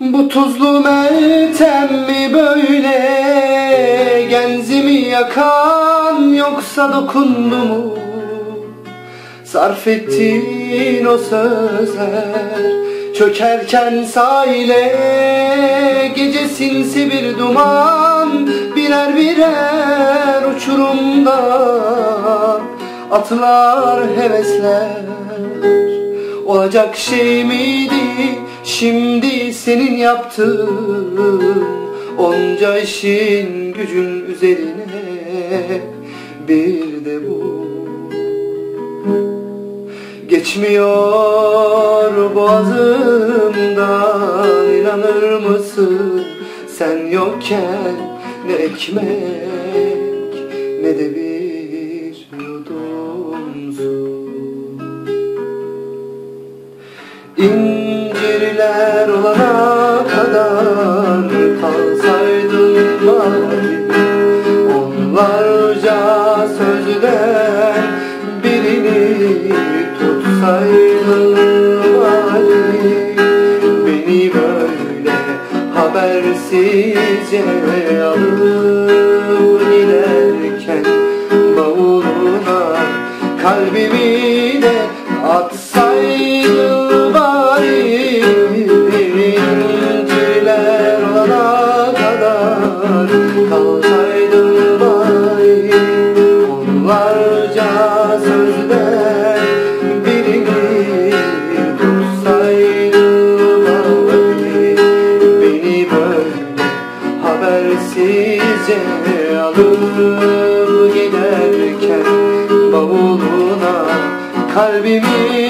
Bu tuzlu meltem mi böyle? Genzimi yakan yoksa dokundu mu? Sarf ettiğin o sözler Çökerken sahile Gece sinsi bir duman Birer birer uçurumda Atlar hevesler Olacak şey miydi? Şimdi senin yaptığın Onca işin gücün üzerine Bir de bu. Geçmiyor boğazımdan inanır mısın? Sen yokken ne ekmek İncirler olana kadar kalsaydın bari Onlarca sözden birini tutsaydın bari Beni böyle habersizce alıp giderken kalsaydım bari Onlarca sözler birini tutsaydım bari Beni böyle habersizce alıp giderken Bavuluna kalbimi